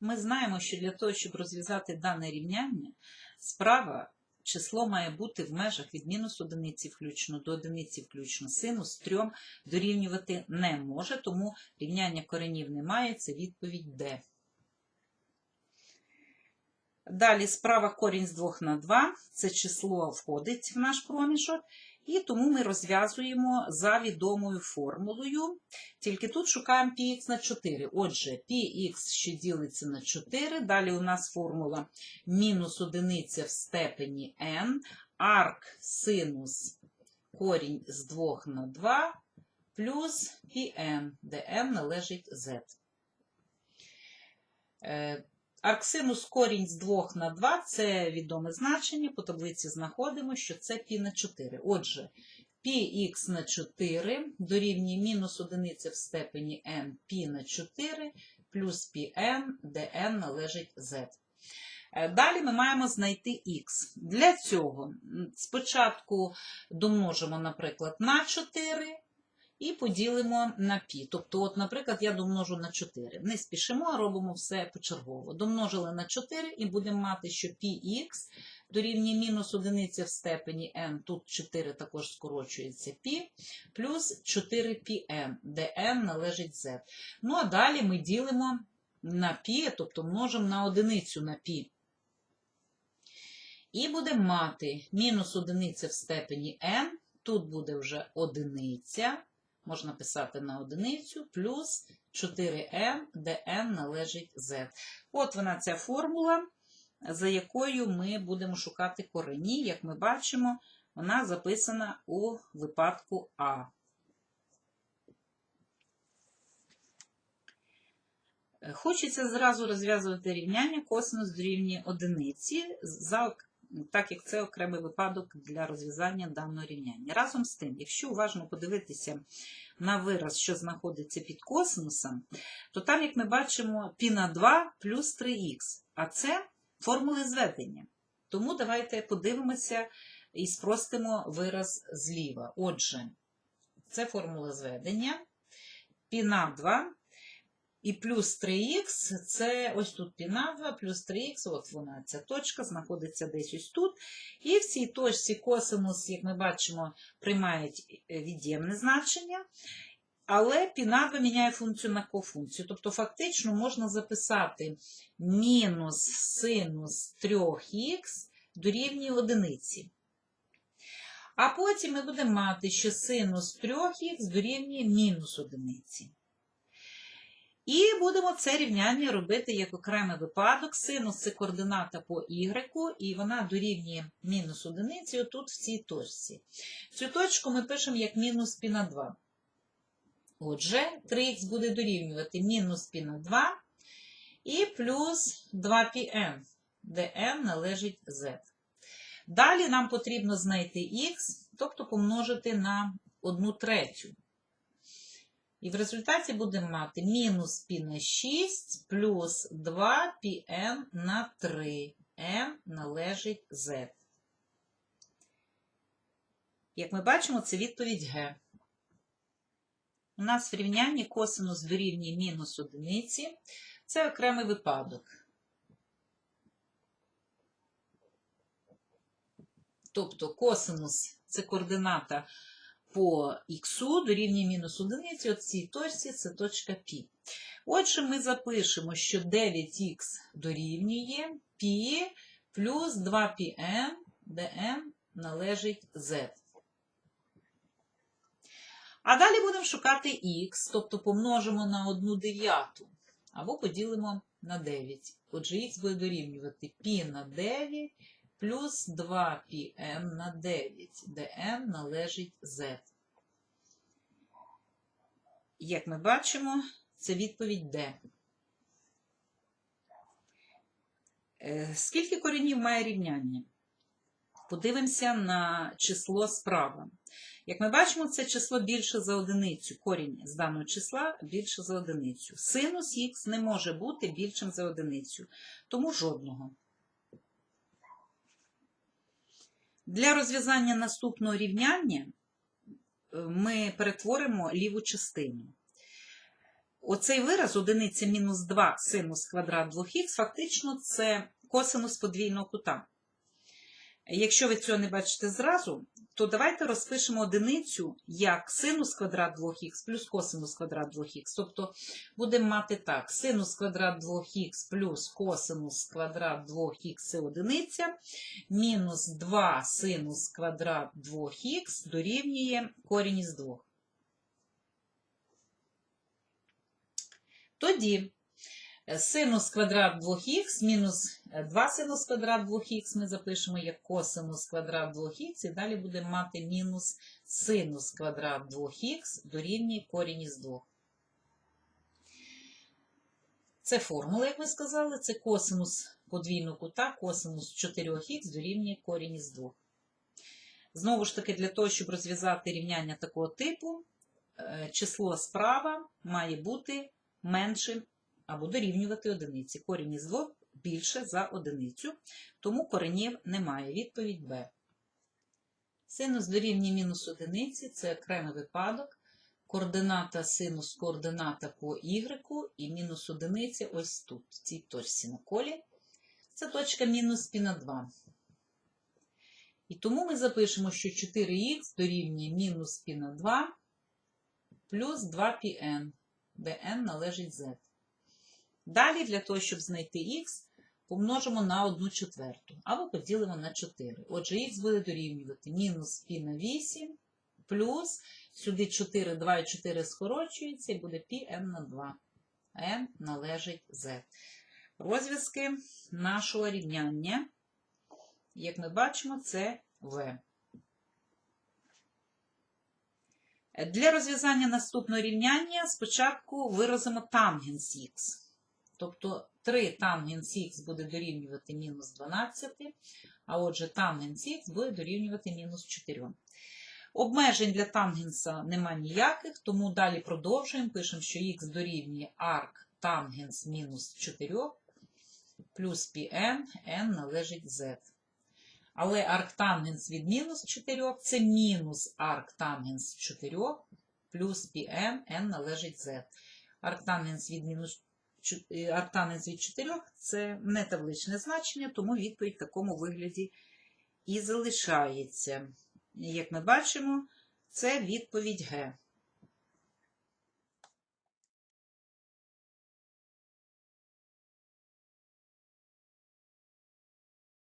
Ми знаємо, що для того, щоб розв'язати дане рівняння, справа число має бути в межах від мінус одиниці включно до одиниці включно. Синус трьом дорівнювати не може, тому рівняння коренів немає, це відповідь Д. Далі справа корінь з 2 на 2, це число входить в наш проміжок, і тому ми розв'язуємо за відомою формулою. Тільки тут шукаємо px на 4. Отже, px, що ділиться на 4, далі у нас формула мінус одиниця в степені n, арк синус корінь з 2 на 2 плюс pn, де n належить z. Е, Е, Арксинус корінь з 2 на 2 це відоме значення. По таблиці знаходимо, що це π на 4. Отже, πx на 4 дорівнює мінус одиниця в степені n π на 4 плюс πn, де n належить z. Е, Далі ми маємо знайти х. Для цього м, спочатку домножимо, наприклад, на 4 і поділимо на пі. Тобто, от, наприклад, я домножу на 4. Не спішимо, а робимо все почергово. Домножили на 4 і будемо мати, що πx дорівнює мінус одиниця в степені n, тут 4 також скорочується π, плюс 4πn, де n належить z. Ну, а далі ми ділимо на π, тобто множимо на одиницю на π. І будемо мати мінус одиниця в степені n, тут буде вже одиниця, можна писати на одиницю, плюс 4n, де n належить z. От вона ця формула, за якою ми будемо шукати корені. Як ми бачимо, вона записана у випадку А. Хочеться зразу розв'язувати рівняння косинус дорівнює одиниці, за, так як це окремий випадок для розв'язання даного рівняння. Разом з тим, якщо уважно подивитися на вираз, що знаходиться під косинусом, то там, як ми бачимо, π на 2 плюс 3х, а це формули зведення. Тому давайте подивимося і спростимо вираз зліва. Отже, це формула зведення. π на 2 і плюс 3х це ось тут 2, плюс 3х, от вона ця точка знаходиться десь ось тут. І в цій точці косинус, як ми бачимо, приймають е, від'ємне значення. Але 2 міняє функцію на кофункцію. Тобто, фактично можна записати мінус синус 3х дорівнює одиниці. А потім ми будемо мати, що синус 3х дорівнює мінус одиниці. І будемо це рівняння робити як окремий випадок. Синус це координата по y, і вона дорівнює мінус одиницю тут в цій точці. Цю точку ми пишемо як мінус пі на 2. Отже, 3х буде дорівнювати мінус пі на 2 і плюс 2πn, де n належить z. Далі нам потрібно знайти х, тобто помножити на 1 третю. І в результаті будемо мати мінус π на 6 плюс 2πn на 3. n належить z. Як ми бачимо, це відповідь Г. У нас в рівнянні косинус дорівнює мінус одиниці. Це окремий випадок. Тобто косинус це координата по х дорівнює мінус одиниці, от цій точці це точка π. Отже, ми запишемо, що 9х дорівнює π плюс 2πn, де n належить z. А далі будемо шукати х, тобто помножимо на 1 дев'яту, або поділимо на 9. Отже, х буде дорівнювати π на 9 плюс 2πn на 9, де n належить z. Як ми бачимо, це відповідь D. Е, Скільки коренів має рівняння? Подивимося на число справа. Як ми бачимо, це число більше за одиницю. Корінь з даного числа більше за одиницю. Синус х не може бути більшим за одиницю, тому жодного. Для розв'язання наступного рівняння е, ми перетворимо ліву частину. оцей вираз одиниця мінус 2 синус квадрат 2х, фактично це косинус подвійного кута. Якщо ви цього не бачите зразу, то давайте розпишемо одиницю як синус квадрат 2х плюс косинус квадрат 2х. Тобто будемо мати так: синус квадрат 2х плюс косинус квадрат 2х це одиниця, мінус 2 синус квадрат 2х дорівнює корінь із 2. Тоді синус квадрат 2х мінус 2 синус квадрат 2х ми запишемо як косинус квадрат 2х, і далі будемо мати мінус синус квадрат 2х дорівнює корінь із 2. Це формула, як ви сказали, це косинус подвійного кута, косинус 4х дорівнює корінь із 2. Знову ж таки, для того, щоб розв'язати рівняння такого типу, е, число справа має бути меншим або дорівнювати одиниці. Корінь із 2 більше за одиницю, тому коренів немає. Відповідь Б. Синус дорівнює мінус одиниці це окремий випадок. Координата синус координата по y і мінус одиниця ось тут, в цій точці на колі. Це точка мінус пі на 2. І тому ми запишемо, що 4х дорівнює мінус пі на 2 плюс 2πn, де n належить z. Далі, для того, щоб знайти х, помножимо на 1 четверту, або поділимо на 4. Отже, х буде дорівнювати мінус π на 8, плюс сюди 4, 2 і 4 скорочується, і буде πn на 2. n належить z. Розв'язки нашого рівняння, як ми бачимо, це v. Для розв'язання наступного рівняння спочатку виразимо тангенс х. Тобто 3 тангенс х буде дорівнювати мінус 12, а отже тангенс х буде дорівнювати мінус 4. Обмежень для тангенса нема ніяких, тому далі продовжуємо. Пишемо, що х дорівнює арк тангенс мінус 4 плюс πn, n належить z. Але арктангенс від мінус 4 це мінус арктангенс 4 плюс πn, n належить z. Арктангенс від мінус арктангенс від 4 це не табличне значення, тому відповідь в такому вигляді і залишається. Як ми бачимо, це відповідь Г.